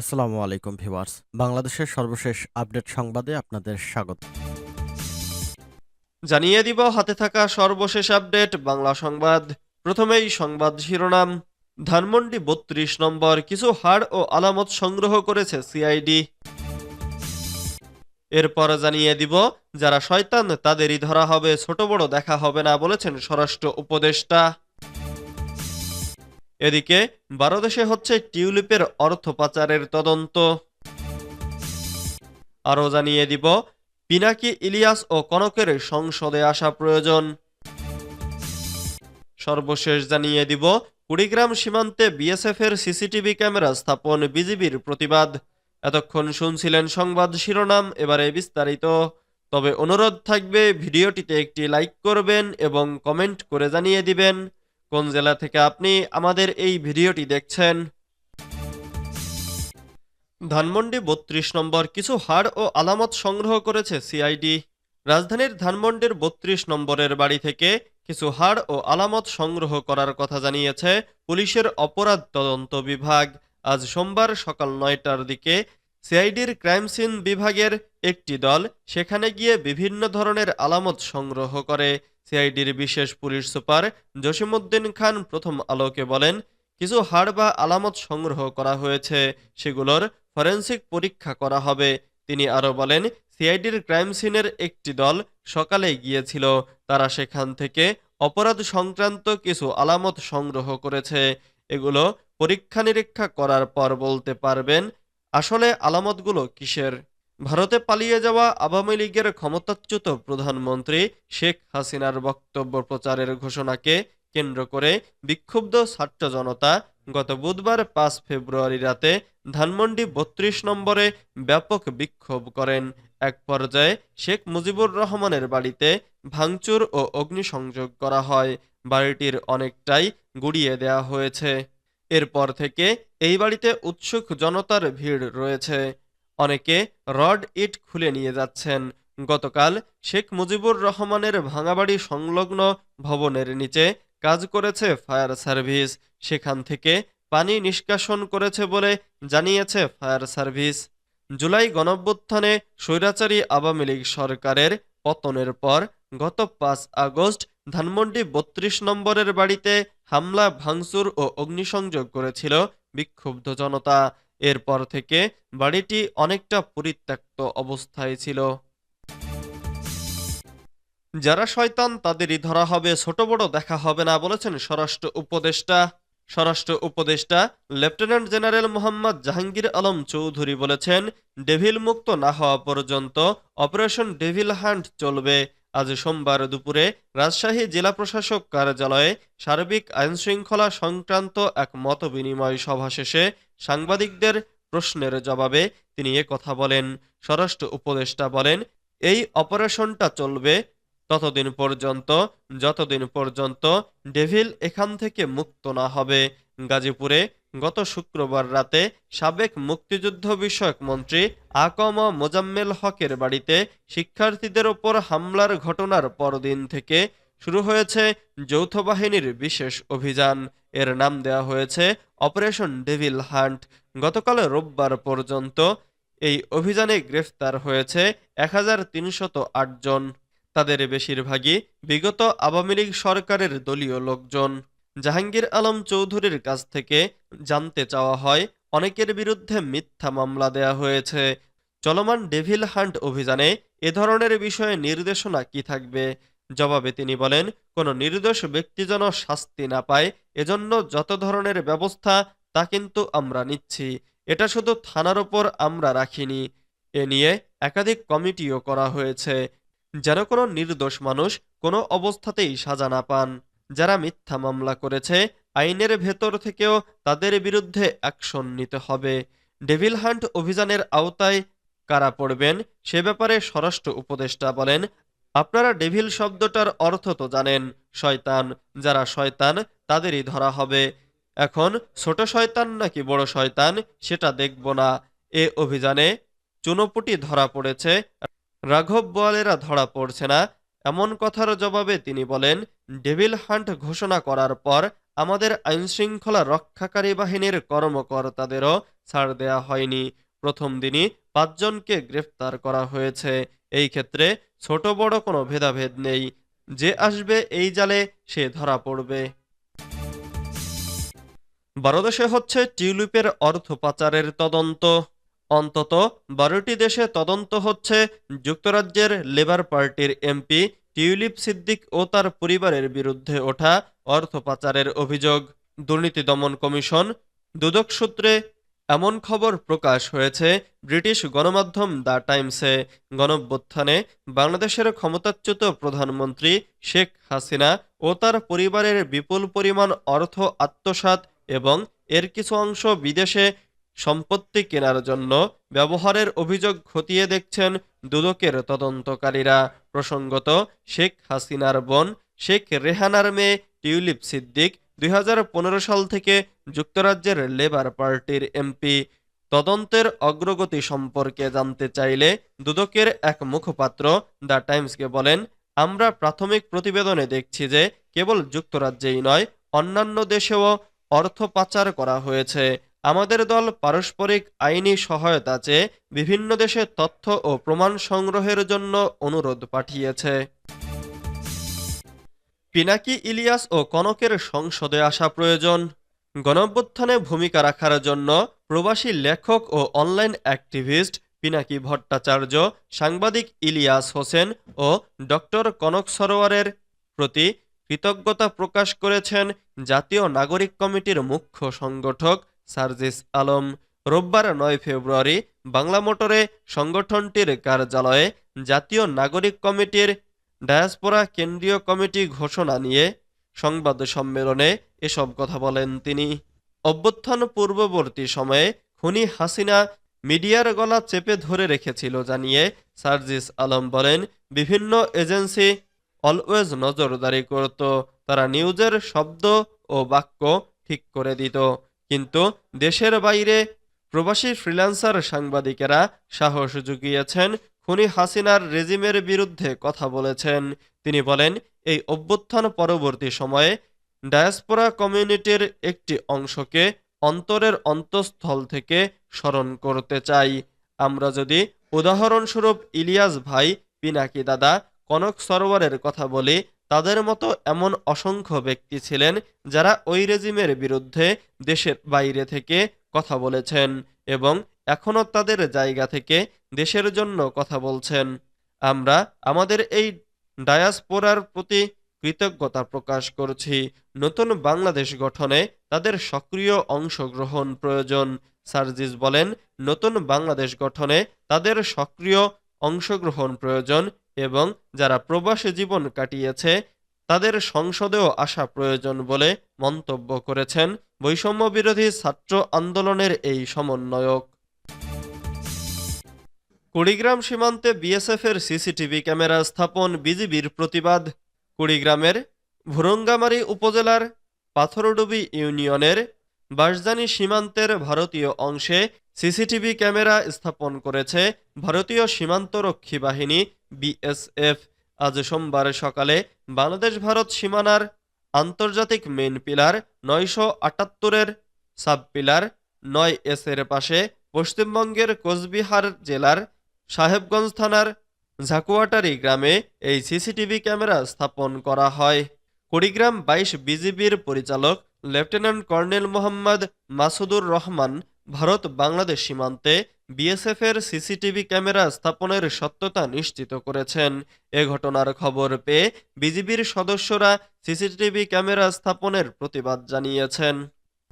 আসসালামু আলাইকুম ভিউয়ার্স। বাংলাদেশের সর্বশেষ আপডেট সংবাদে আপনাদের স্বাগত। জানিয়ে দিব, হাতে থাকা সর্বশেষ আপডেট, বাংলা সংবাদ। প্রথমেই সংবাদ শিরোনাম। ধানমন্ডি বত্রিশ নম্বর, কিছু হাড় ও আলামত সংগ্রহ করেছে সিআইডি। এরপর জানিয়ে দিব, যারা শয়তান, তাদেরই ধরা হবে, ছোট বড় দেখা হবে না বলেছেন স্বরাষ্ট্র উপদেষ্টা। এদিকে বারো দেশে হচ্ছে টিউলিপের অর্থ পাচারের তদন্ত। আরও জানিয়ে দিব, পিনাকি ইলিয়াস ও কনকের সংসদে আসা প্রয়োজন। সর্বশেষ জানিয়ে দিব, কুড়িগ্রাম সীমান্তে বিএসএফ এর সিসিটিভি ক্যামেরা স্থাপন বিজিবির প্রতিবাদ। এতক্ষণ শুনছিলেন সংবাদ শিরোনাম, এবারে বিস্তারিত। তবে অনুরোধ থাকবে, ভিডিওটিতে একটি লাইক করবেন এবং কমেন্ট করে জানিয়ে দিবেন। কোন জেলা থেকে আপনি আমাদের এই ভিডিওটি দেখছেন? ধানমন্ডি বত্রিশ নম্বর কিছু হাড় ও আলামত সংগ্রহ করেছে সিআইডি। রাজধানীর ধানমন্ডির বত্রিশ নম্বরের বাড়ি থেকে কিছু হাড় ও আলামত সংগ্রহ করার কথা জানিয়েছে পুলিশের অপরাধ তদন্ত বিভাগ। আজ সোমবার সকাল নয়টার দিকে সিআইডির ক্রাইম সিন বিভাগের একটি দল সেখানে গিয়ে বিভিন্ন ধরনের আলামত সংগ্রহ করে। সিআইডির বিশেষ পুলিশ সুপার জসিমউদ্দিন খান প্রথম আলোকে বলেন, কিছু হাড় বা আলামত সংগ্রহ করা হয়েছে, সেগুলোর ফরেন্সিক পরীক্ষা করা হবে। তিনি আরও বলেন, সিআইডির ক্রাইম সিনের একটি দল সকালে গিয়েছিল, তারা সেখান থেকে অপরাধ সংক্রান্ত কিছু আলামত সংগ্রহ করেছে। এগুলো পরীক্ষা নিরীক্ষা করার পর বলতে পারবেন আসলে আলামতগুলো কিসের? ভারতে পালিয়ে যাওয়া আওয়ামী লীগের ক্ষমতাচ্যুত প্রধানমন্ত্রী শেখ হাসিনার বক্তব্য প্রচারের ঘোষণাকে কেন্দ্র করে বিক্ষুব্ধ ছাত্র জনতা গত বুধবার পাঁচ ফেব্রুয়ারি রাতে ধানমন্ডি বত্রিশ নম্বরে ব্যাপক বিক্ষোভ করেন। এক পর্যায়ে শেখ মুজিবুর রহমানের বাড়িতে ভাঙচুর ও অগ্নিসংযোগ করা হয়। বাড়িটির অনেকটাই গুড়িয়ে দেয়া হয়েছে। এরপর থেকে এই বাড়িতে উৎসুক জনতার ভিড় রয়েছে। অনেকে রড ইট খুলে নিয়ে যাচ্ছেন। গতকাল শেখ মুজিবুর রহমানের ভাঙাবাড়ি সংলগ্ন ভবনের নিচে কাজ করেছে ফায়ার সার্ভিস। সেখান থেকে পানি নিষ্কাশন করেছে বলে জানিয়েছে ফায়ার সার্ভিস। জুলাই গণঅভ্যুত্থানে স্বৈরাচারী আওয়ামী লীগ সরকারের পতনের পর গত পাঁচ আগস্ট ধানমন্ডি বত্রিশ নম্বরের বাড়িতে হামলা, ভাঙচুর ও অগ্নিসংযোগ করেছিল বিক্ষুব্ধ জনতা। এরপর থেকে বাড়িটি অনেকটা পরিত্যক্ত অবস্থায় ছিল। যারা শয়তান, তাদেরই ধরা হবে, ছোট বড় দেখা হবে না বলেছেন স্বরাষ্ট্র উপদেষ্টা। স্বরাষ্ট্র উপদেষ্টা লেফটেন্যান্ট জেনারেল মোহাম্মদ জাহাঙ্গীর আলম চৌধুরী বলেছেন, ডেভিল মুক্ত না হওয়া পর্যন্ত অপারেশন ডেভিল হান্ট চলবে। আজ সোমবার দুপুরে রাজশাহী জেলা প্রশাসক কার্যালয়ে সার্বিক আইনশৃঙ্খলা সংক্রান্ত এক মত বিনিময় সভা শেষে সাংবাদিকদের প্রশ্নের জবাবে তিনি কথা বলেন। স্বরাষ্ট্র উপদেষ্টা বলেন, এই অপারেশনটা চলবে ততদিন পর্যন্ত, যতদিন পর্যন্ত ডেভিল এখান থেকে মুক্ত না হবে। গাজীপুরে গত শুক্রবার রাতে সাবেক মুক্তিযুদ্ধ বিষয়ক মন্ত্রী আকম মোজাম্মেল হকের বাড়িতে শিক্ষার্থীদের ওপর হামলার ঘটনার পরদিন থেকে শুরু হয়েছে যৌথ বাহিনীর বিশেষ অভিযান। এর নাম দেওয়া হয়েছে অপারেশন ডেভিল হান্ট। গতকাল রোববার পর্যন্ত এই অভিযানে গ্রেফতার হয়েছে এক জন। তাদের বেশিরভাগই বিগত আওয়ামী লীগ সরকারের দলীয় লোকজন। জাহাঙ্গীর আলম চৌধুরীর কাছ থেকে জানতে চাওয়া হয়, অনেকের বিরুদ্ধে মিথ্যা মামলা দেয়া হয়েছে। চলমান ডেভিল হান্ট অভিযানে এ ধরনের বিষয়ে নির্দেশনা কি থাকবে? জবাবে তিনি বলেন, কোনো নির্দোষ ব্যক্তি যেন শাস্তি না পায়, এজন্য যত ধরনের ব্যবস্থা, তা কিন্তু আমরা নিচ্ছি। এটা শুধু থানার ওপর আমরা রাখিনি। এ নিয়ে একাধিক কমিটিও করা হয়েছে। যেন কোনো নির্দোষ মানুষ কোনো অবস্থাতেই সাজা না পান। যারা মিথ্যা মামলা করেছে, আইনের ভেতর থেকেও তাদের বিরুদ্ধে অ্যাকশন নিতে হবে। ডেভিল হান্ট অভিযানের আওতায় কারা পড়বেন, সে ব্যাপারে স্বরাষ্ট্র উপদেষ্টা বলেন, আপনারা ডেভিল শব্দটার অর্থ তো জানেন, শয়তান। যারা শয়তান, তাদেরই ধরা হবে। এখন, ছোট শয়তান নাকি বড় শয়তান, সেটা দেখব না। এ অভিযানে চুনোপুটি ধরা পড়েছে। রাঘব বোয়ালেরা ধরা পড়ছে না। এমন কথার জবাবে তিনি বলেন, ডেভিল হান্ট ঘোষণা করার পর আমাদের আইনশৃঙ্খলা রক্ষাকারী বাহিনীর কর্মকর্তাদেরও ছাড় দেয়া হয়নি। প্রথম দিনই পাঁচজনকে গ্রেফতার করা হয়েছে। এই ক্ষেত্রে ছোট বড় কোনো ভেদাভেদ নেই। যে আসবে এই জালে সে ধরা পড়বে। বারোদেশে হচ্ছে টিউলিপের অর্থ পাচারের তদন্ত। অন্তত বারোটি দেশে তদন্ত হচ্ছে। যুক্তরাজ্যের লেবার পার্টির এমপি টিউলিপ সিদ্দিক ও তার পরিবারের বিরুদ্ধে ওঠা অর্থ পাচারের অভিযোগ। দুর্নীতি দমন কমিশন, দুদক সূত্রে এমন খবর প্রকাশ হয়েছে ব্রিটিশ গণমাধ্যম দ্য টাইমসে। গণঅভ্যুত্থানে বাংলাদেশের ক্ষমতাচ্যুত প্রধানমন্ত্রী শেখ হাসিনা ও তার পরিবারের বিপুল পরিমাণ অর্থ আত্মসাৎ এবং এর কিছু অংশ বিদেশে সম্পত্তি কেনার জন্য ব্যবহারের অভিযোগ খতিয়ে দেখছেন দুদকের তদন্তকারীরা। প্রসঙ্গত, শেখ হাসিনার বোন শেখ রেহানার মেয়ে টিউলিপ সিদ্দিক দুই হাজার পনেরো সাল থেকে যুক্তরাজ্যের লেবার পার্টির এমপি। তদন্তের অগ্রগতি সম্পর্কে জানতে চাইলে দুদকের এক মুখপাত্র দ্য টাইমসকে বলেন, আমরা প্রাথমিক প্রতিবেদনে দেখছি যে কেবল যুক্তরাজ্যেই নয়, অন্যান্য দেশেও অর্থ পাচার করা হয়েছে। আমাদের দল পারস্পরিক আইনি সহায়তা চেয়ে বিভিন্ন দেশে তথ্য ও প্রমাণ সংগ্রহের জন্য অনুরোধ পাঠিয়েছে। পিনাকি ইলিয়াস ও কনকের সংসদে আসা প্রয়োজন। গণঅভ্যুত্থানে ভূমিকা রাখার জন্য প্রবাসী লেখক ও অনলাইন অ্যাক্টিভিস্ট পিনাকি ভট্টাচার্য, সাংবাদিক ইলিয়াস হোসেন ও ডক্টর কনক সরোয়ারের প্রতি কৃতজ্ঞতা প্রকাশ করেছেন জাতীয় নাগরিক কমিটির মুখ্য সংগঠক সার্জিস আলম, রোববার নয় ফেব্রুয়ারি বাংলা মোটরে সংগঠনটির কার্যালয়ে জাতীয় নাগরিক কমিটির ডায়াসপোরা কেন্দ্রীয় কমিটি ঘোষণা নিয়ে সংবাদ সম্মেলনে এসব কথা বলেন তিনি। অভ্যুত্থান পূর্ববর্তী সময়ে খুনি হাসিনা মিডিয়ার গলা চেপে ধরে রেখেছিল জানিয়ে সার্জিস আলম বলেন, বিভিন্ন এজেন্সি অলওয়েজ নজরদারি করত, তারা নিউজের শব্দ ও বাক্য ঠিক করে দিত। কিন্তু দেশের বাইরে প্রবাসী ফ্রিল্যান্সার সাংবাদিকেরা সাহস জুগিয়েছেন খুনি হাসিনার রেজিমের বিরুদ্ধে কথা বলেছেন। তিনি বলেন, এই অভ্যুত্থান পরবর্তী সময়ে ডায়াসপোরা কমিউনিটির একটি অংশকে অন্তরের অন্তঃস্থল থেকে স্মরণ করতে চাই। আমরা যদি উদাহরণস্বরূপ ইলিয়াস ভাই, পিনাকি দাদা, কনক সরোয়ারের কথা বলি তাদের মতো এমন অসংখ্য ব্যক্তি ছিলেন যারা ওই রেজিমের বিরুদ্ধে দেশের বাইরে থেকে কথা বলেছেন এবং এখনও তাদের জায়গা থেকে দেশের জন্য কথা বলছেন। আমরা আমাদের এই ডায়াসপোরার প্রতি কৃতজ্ঞতা প্রকাশ করছি। নতুন বাংলাদেশ গঠনে তাদের সক্রিয় অংশগ্রহণ প্রয়োজন। সার্জিস বলেন, নতুন বাংলাদেশ গঠনে তাদের সক্রিয় অংশগ্রহণ প্রয়োজন এবং যারা প্রবাসী জীবন কাটিয়েছে, তাদের সংসদেও আসা প্রয়োজন বলে মন্তব্য করেছেন বৈষম্য বিরোধী ছাত্র আন্দোলনের এই সমন্বয়ক। কুড়িগ্রাম সীমান্তে বিএসএফের সিসিটিভি ক্যামেরা স্থাপন বিজিবির প্রতিবাদ। কুড়িগ্রামের ভুরঙ্গামারী উপজেলার পাথরডুবি ইউনিয়নের বাঁশজানি সীমান্তের ভারতীয় অংশে সিসিটিভি ক্যামেরা স্থাপন করেছে ভারতীয় সীমান্তরক্ষী বাহিনী, বিএসএফ। আজ সোমবার সকালে বাংলাদেশ ভারত সীমানার আন্তর্জাতিক মেন পিলার নয়শো আটাত্তরের সাব পিলার নয় এস এর পাশে পশ্চিমবঙ্গের কোচবিহার জেলার সাহেবগঞ্জ থানার ঝাকুয়াটারি গ্রামে এই সিসিটিভি ক্যামেরা স্থাপন করা হয়। কুড়িগ্রাম বাইশ বিজিবির পরিচালক, লেফটেন্যান্ট কর্নেল মোহাম্মদ মাসুদুর রহমান, ভারত বাংলাদেশ সীমান্তে বিএসএফের সিসিটিভি ক্যামেরা স্থাপনের সত্যতা নিশ্চিত করেছেন। এ ঘটনার খবর পেয়ে বিজিবির সদস্যরা সিসিটিভি ক্যামেরা স্থাপনের প্রতিবাদ জানিয়েছেন।